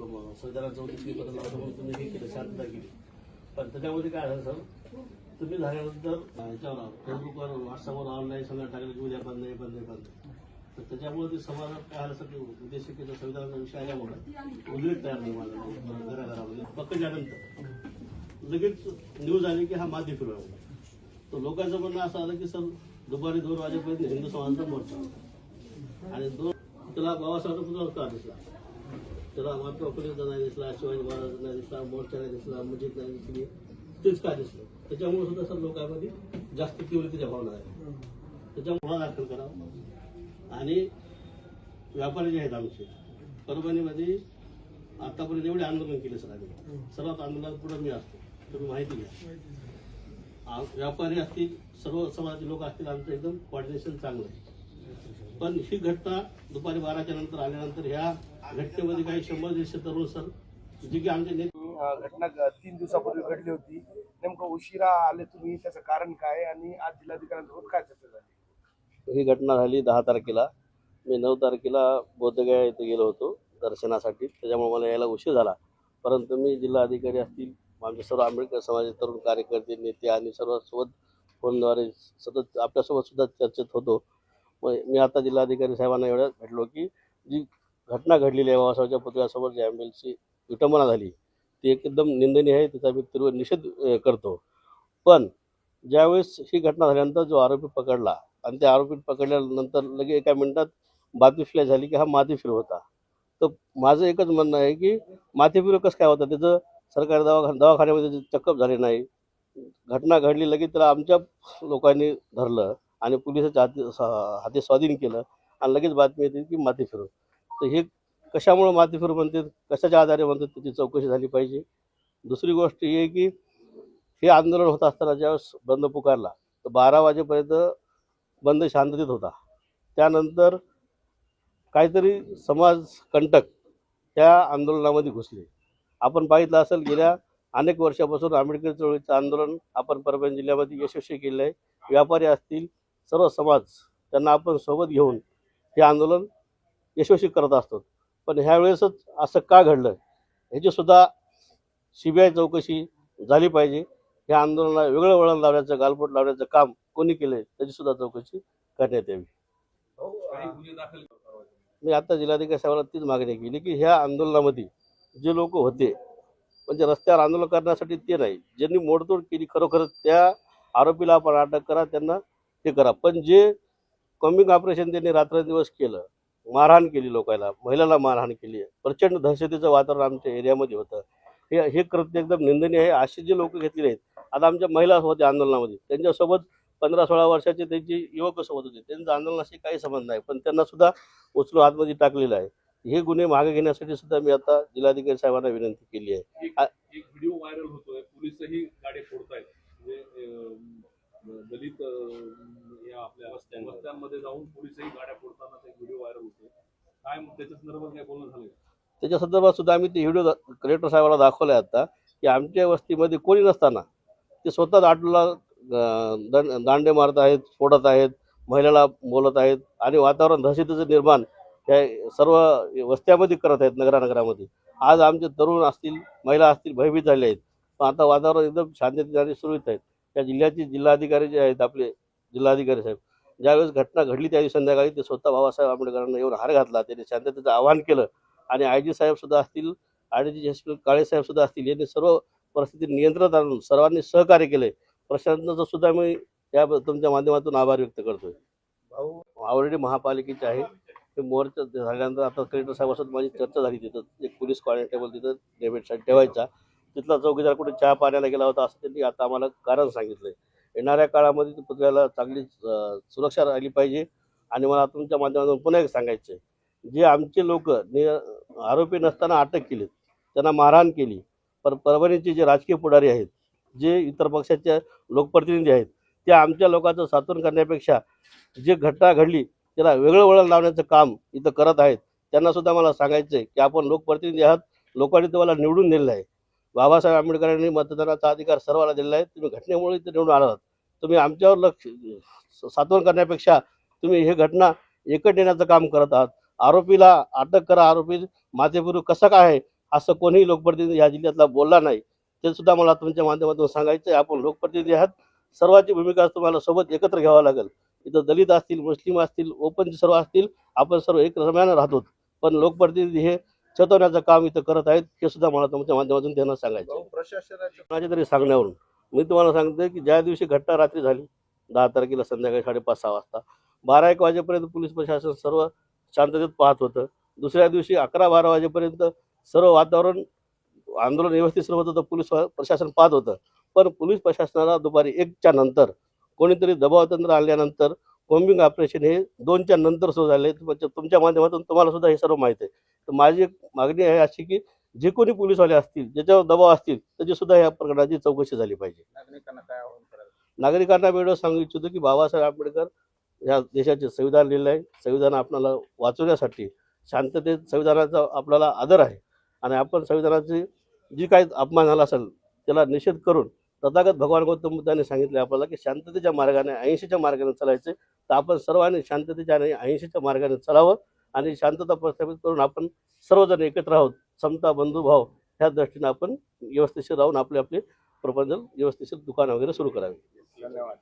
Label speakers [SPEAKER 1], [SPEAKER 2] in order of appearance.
[SPEAKER 1] म- संविधानात चौतीसवी लावतो म्हणून तुम्ही हे केलं शांतता केली. पण त्याच्यामध्ये काय झालं सर तुम्ही झाल्यानंतर याच्यावर फेसबुकवर व्हॉट्सअपवर ऑनलाईन सगळं टाकलं की उद्या बंद आहे बंद आहे बंद तर त्याच्यामुळे ते समाजात काय झालं सर ते उद्देशिकेचा संविधानाचा विषय आल्यामुळे उद्रेक तयार नाही माझा घराघरामध्ये. पक्कच्यानंतर लगेच न्यूज आली की हा माती फिरवला तर लोकांचं म्हणणं असं आलं की सर दुपारी दोन वाजेपर्यंत हिंदू समाजाचा मोर्चा. आणि दोन त्याला बाबासाहेब पुतळा दिसला? त्याला महात्मा फुलेचा नाही दिसला शिवाजी महाराज नाही दिसला मोर्चा नाही दिसला मस्जिद नाही दिसली तेच काय दिसलं? त्याच्यामुळे सुद्धा सर लोकांमध्ये जास्त तीव्रतेच्या भावना आहे. त्याच्यामुळे दाखल करावा आणि व्यापारी जे आहेत आमचे परभणीमध्ये आतापर्यंत एवढे आंदोलन केले सर आम्ही. सर्वात आंदोलनात पुढे मी असतो. तुम्ही माहिती घ्या. व्यापारी असतील सर्व समाजाचे लोक असतील आमचं एकदम कॉर्डिनेशन चांगलं आहे. पण ही घटना दुपारी बाराच्या नंतर आल्यानंतर ह्या घटनेमध्ये काही शंभर दीडशे तरुण सर जे की आमचे नेते
[SPEAKER 2] घटना तीन दिवसापूर्वी घडली होती. नेमकं उशिरा आले तुम्ही त्याचं कारण काय आणि आज जिल्हाधिकाऱ्यांसोबत काय चर्चा झाली?
[SPEAKER 1] ही घटना झाली दहा तारखेला. मी नऊ तारखेला बोधगया येथे गेलो होतो दर्शनासाठी. त्याच्यामुळे मला यायला उशीर झाला. परंतु मी जिल्हा अधिकारी असतील आमचे सर्व आंबेडकर समाजाचे तरुण कार्यकर्ते नेते आणि सर्व सोबत फोनद्वारे सतत आपल्यासोबत सुद्धा चर्चेत होतो. मी आता जिल्हाधिकारी साहेबांना एवढ्यात भेटलो की जी घटना घडलेली आहे बाबासाहेबच्या पुतळ्यासमोर जी ॲम्ब्युलन्सची विटंबना झाली ती एकदम निंदनीय आहे तिचा मी तीव्र निषेध करतो. पण ज्यावेळेस ही घटना झाल्यानंतर जो आरोपी पकडला आणि त्या आरोपी पकडल्यानंतर लगे एका मिनिटात बातमी फ्लॅश झाली की हा मातीफिर होता. तर माझं एकच म्हणणं आहे की माती फिर कसं काय होतं? त्याचं सरकारी दवाखा दवाखान्यामध्ये चेकअप झाले नाही. घटना घडली लगेच त्याला आमच्या लोकांनी धरलं. आणि पोलिसाच्या हाती हाती स्वाधीन केलं आणि लगेच बातमी येते की माती फिरू तर हे कशामुळं माती फिरू म्हणतात? कशाच्या आधारे म्हणतात? त्याची चौकशी झाली पाहिजे. दुसरी गोष्ट ही आहे की हे आंदोलन होत असताना ज्यावेळेस बंद पुकारला तर बारा वाजेपर्यंत बंद शांततेत होता. त्यानंतर काहीतरी समाज कंटक त्या आंदोलनामध्ये घुसले. आपण पाहितलं असेल गेल्या अनेक वर्षापासून आंबेडकर चळवळीचं आंदोलन आपण परभणी जिल्ह्यामध्ये यशस्वी केलं आहे. व्यापारी असतील सर्व समाज त्यांना आपण सोबत घेऊन हे आंदोलन यशस्वी करत असतो. पण ह्यावेळेसच असं का घडलं? ह्याची सुद्धा सी बी आय चौकशी झाली पाहिजे. ह्या आंदोलनाला वेगळं वळण लावण्याचं गालबोट लावण्याचं काम कोणी केलं त्याची सुद्धा चौकशी करण्यात यावी. मी आता जिल्हाधिकारी साहेबांना तीच मागणी केली की ह्या आंदोलनामध्ये जे लोक होते म्हणजे रस्त्यावर आंदोलन करण्यासाठी ते नाही. ज्यांनी मोडतोड केली खरोखर त्या आरोपीला आपण अटक करा त्यांना ते करा. पण जे कॉम्बिंग ऑपरेशन त्यांनी रात्रंदिवस केलं मारहाण केली लोकांना महिलांना मारहाण केली प्रचंड दहशतीचं वातावरण आमच्या एरियामध्ये होतं. हे हे कृत्य एकदम निंदनीय आहे. असे जे लोक घेतलेले आहेत आता आमच्या महिला होत्या आंदोलनामध्ये. त्यांच्यासोबत पंधरा सोळा वर्षाचे त्यांचे युवक सोबत होते. त्यांचं आंदोलनाशी काही संबंध नाही पण त्यांना सुद्धा उचलून आतमध्ये टाकलेलं आहे. हे गुन्हे मागे घेण्यासाठी सुद्धा मी आता जिल्हाधिकारी साहेबांना विनंती केली आहे.
[SPEAKER 3] एक व्हिडिओ व्हायरल होतोय. पोलिसही गाडी फोडतायत. म्हणजे, दलित या आपल्या
[SPEAKER 1] वस्त्यांमध्ये.
[SPEAKER 3] वस्त्यांमध्ये जाऊन पोलिसही गाड्या फोडताना एक व्हिडिओ व्हायरल होतोय काय त्याच्या संदर्भात काय बोलणं झालं?
[SPEAKER 1] त्याच्या संदर्भात सुद्धा आम्ही ते व्हिडिओ कलेक्टर साहेबाला दाखवले आता की आमच्या वस्तीमध्ये कोणी नसताना ते स्वतःच आटोला दांडे मारत आहेत फोडत आहेत महिलाला बोलत आहेत आणि वातावरण दहशतीचं निर्माण या सर्व वस्त्यामध्ये करत आहेत नगरानगरामध्ये आज आमचे तरुण असतील महिला असतील भयभीत झाले आहेत पण आता वातावरण एकदम शांततेत आणि सुरळीत आहेत त्या जिल्ह्याचे जिल्हाधिकारी जे आहेत आपले जिल्हाधिकारी साहेब ज्यावेळेस घटना घडली त्या दिवशी संध्याकाळी ते स्वतः बाबासाहेब आंबेडकरांना येऊन हार घातला. त्यांनी शांततेचं आवाहन केलं आणि आय जी साहेब सुद्धा असतील आय जी काळे साहेब सुद्धा असतील यांनी सर्व परिस्थिती नियंत्रणात आणून सर्वांनी सहकार्य केले. प्रशासनाचा सुद्धा मी या तुमच्या माध्यमातून आभार व्यक्त करतोय.
[SPEAKER 2] भाऊ?
[SPEAKER 1] ऑलरेडी महापालिकेचे आहे. ते मोर्चा झाल्यानंतर आता कलेक्टर साहेबासोबत माझी चर्चा झाली तिथं. एक पोलीस कॉन्स्टेबल तिथं डेबिटसाठी ठेवायचा. तिथला चौकीदार कुठे चहा पाण्याला गेला होता असं त्यांनी आता आम्हाला कारण सांगितलं येणाऱ्या काळामध्ये त्या पुतळ्याला चांगली अं, सुरक्षा राहिली पाहिजे. आणि मला तुमच्या माध्यमातून पुन्हा एक सांगायचं आहे जे आमचे लोक आरोपी नसताना अटक केली त्यांना मारहाण केली. पर परभणीचे जे राजकीय पुढारी आहेत जे इतर पक्षाचे लोकप्रतिनिधी आहेत ते आमच्या लोकांचं सातून करण्यापेक्षा जे घटना घडली त्याला वेगळं वळण लावण्याचं काम इथं करत आहेत. त्यांना सुद्धा मला सांगायचं आहे की आपण लोकप्रतिनिधी आहात लोकांनी तुम्हाला निवडून दिलेलं आहे. बाबासाहेब आंबेडकरांनी मतदानाचा अधिकार सर्वांना दिलेला आहे. तुम्ही घटनेमुळे इथे निवडून आलात. तुम्ही आमच्यावर लक्ष सातवण करण्यापेक्षा तुम्ही हे घटना एकट नेण्याचं काम करत आहात. आरोपीला अटक करा. आरोपी माथेपूर्वी कसा काय आहे? असं कोणीही लोकप्रतिनिधी ह्या जिल्ह्यातला बोलला नाही. ते सुद्धा मला तुमच्या माध्यमातून सांगायचं आहे आपण लोकप्रतिनिधी आहात. सर्वांची भूमिका तुम्हाला सोबत एकत्र घ्यावं लागेल. इथं दलित असतील मुस्लिम असतील ओपन सर्व असतील. आपण सर्व एक रम्यानं राहतो. पण लोकप्रतिनिधी हे चेतवण्याचं काम इथं करत आहेत हे सुद्धा मला तुमच्या माध्यमातून त्यांना सांगायचं.
[SPEAKER 2] प्रशासनाच्या
[SPEAKER 1] तरी सांगण्यावरून. मी तुम्हाला सांगतोय की ज्या दिवशी घटना रात्री झाली दहा तारखेला संध्याकाळी साडेपाच सहा वाजता बारा एक वाजेपर्यंत पोलीस प्रशासन सर्व शांततेत पाहत होतं. दुसऱ्या दिवशी अकरा बारा वाजेपर्यंत सर्व वातावरण आंदोलन व्यवस्थित सुरू होतं तर पोलीस प्रशासन पाहत होतं. पण पोलीस प्रशासनाला दुपारी एकच्या नंतर कोणीतरी दबावतंत्र आणल्यानंतर कॉम्बिंग ऑपरेशन हे दोनच्या नंतर सुरू झाले. तुमच्या माध्यमातून तुम्हाला सुद्धा हे सर्व माहीत आहे. तर माझी एक मागणी आहे अशी की जे कोणी पोलीसवाले असतील ज्याच्यावर दबाव असतील त्याची सुद्धा या प्रकरणाची चौकशी झाली पाहिजे.
[SPEAKER 2] नागरिकांना काय आवाहन करायचं
[SPEAKER 1] नागरिकांना मी एवढं सांगू इच्छितो की बाबासाहेब आंबेडकर या देशाचे संविधान लिहिलं आहे. संविधान आपल्याला वाचवण्यासाठी शांततेत संविधानाचा आपल्याला आदर आहे. आणि आपण संविधानाची जी काही अपमान झाला असेल त्याला निषेध करून तथागत भगवान गौतम बुद्धाने सांगितले आपल्याला की शांततेच्या मार्गाने अहिंसेच्या मार्गाने चालायचे. तर आपण सर्वांनी शांततेच्या आणि अहिंसेच्या मार्गाने चालावं. आणि शांतता प्रस्थापित करून आपण सर्वजण एकत्र आहोत. समता बंधुभाव ह्या दृष्टीने आपण व्यवस्थेशीर राहून आपले आपले प्रबंधन व्यवस्थिशीर दुकान वगैरे सुरू करावे.
[SPEAKER 2] धन्यवाद.